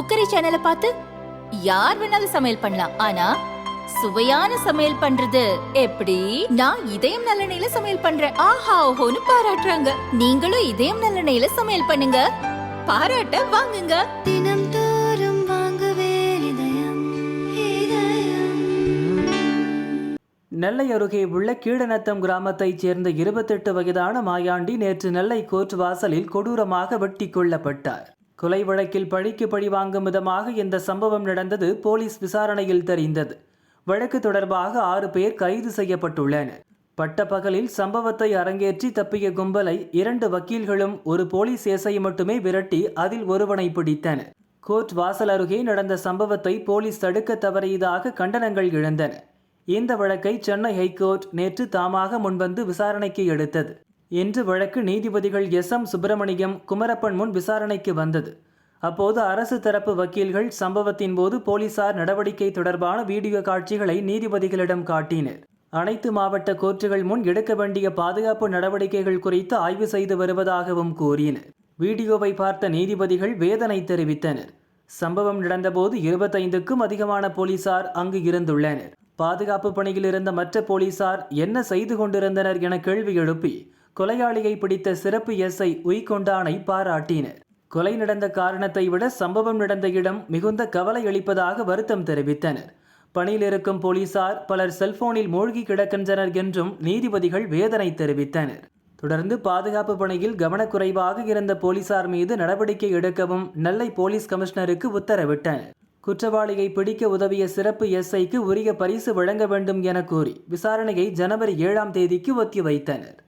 Cookery சேனலை பார்த்து யார் வேணாலும் சமையல் பண்ணலாம். ஆனா சுவையான சமையல் பண்றது எப்படி? நான் இதயம் நல்லெண்ணெயில சமையல் பண்றேன். ஆஹா ஓஹோன்னு பாராட்டுறாங்க. நீங்களும் இதயம் நல்லெண்ணெயில சமையல் பண்ணுங்க. பாராட்ட வாங்குங்க. தினம் தோறும் வாங்குவே இதயம் இதயம். நெல்லை அருகே உள்ள கீழநத்தம் கிராமத்தைச் சேர்ந்த இருபத்தெட்டு வயதான மாயாண்டி நேற்று நெல்லை கோர்ட் வாசலில் கொடூரமாக வெட்டி கொல்லப்பட்டார். கொலை வழக்கில் பழிக்கு பழி வாங்கும் விதமாக இந்த சம்பவம் நடந்தது போலீஸ் விசாரணையில் தெரிந்தது. வழக்கு தொடர்பாக ஆறு பேர் கைது செய்யப்பட்டுள்ளனர். பட்டப்பகலில் சம்பவத்தை அரங்கேற்றி தப்பிய கும்பலை இரண்டு வக்கீல்களும் ஒரு போலீஸ் ஏசை மட்டுமே விரட்டி அதில் ஒருவனை பிடித்தனர். கோர்ட் வாசல் அருகே நடந்த சம்பவத்தை போலீஸ் தடுக்க தவறியதாக கண்டனங்கள் எழுந்தன. இந்த வழக்கை சென்னை ஹைகோர்ட் நேற்று தாமாக முன்வந்து விசாரணைக்கு எடுத்தது. இன்று வழக்கு நீதிபதிகள் எஸ் எம் சுப்பிரமணியம் குமரப்பன் முன் விசாரணைக்கு வந்தது. அப்போது அரசு தரப்பு வக்கீல்கள் சம்பவத்தின் போது போலீசார் நடவடிக்கை தொடர்பான வீடியோ காட்சிகளை நீதிபதிகளிடம் காட்டினர். அனைத்து மாவட்ட கோர்ட்டுகள் முன் எடுக்க வேண்டிய பாதுகாப்பு நடவடிக்கைகள் குறித்து ஆய்வு செய்து வருவதாகவும் கூறினர். வீடியோவை பார்த்த நீதிபதிகள் வேதனை தெரிவித்தனர். சம்பவம் நடந்தபோது இருபத்தைந்துக்கும் அதிகமான போலீசார் அங்கு இருந்துள்ளனர். பாதுகாப்பு பணியில் இருந்த மற்ற போலீசார் என்ன செய்து கொண்டிருந்தனர் என கேள்வி எழுப்பி கொலையாளியை பிடித்த சிறப்பு எஸ்ஐ உய்கொண்டானை பாராட்டினர். கொலை நடந்த காரணத்தை விட சம்பவம் நடந்த இடம் மிகுந்த கவலை அளிப்பதாக வருத்தம் தெரிவித்தனர். பணியில் இருக்கும் போலீசார் பலர் செல்போனில் மூழ்கி கிடக்கின்றனர் என்றும் நீதிபதிகள் வேதனை தெரிவித்தனர். தொடர்ந்து பாதுகாப்பு பணியில் கவனக்குறைவாக இருந்த போலீசார் மீது நடவடிக்கை எடுக்கவும் நெல்லை போலீஸ் கமிஷனருக்கு உத்தரவிட்டனர். குற்றவாளியை பிடிக்க உதவிய சிறப்பு எஸ்ஐக்கு உரிய பரிசு வழங்க வேண்டும் என கூறி விசாரணையை ஜனவரி ஏழாம் தேதிக்கு ஒத்திவைத்தனர்.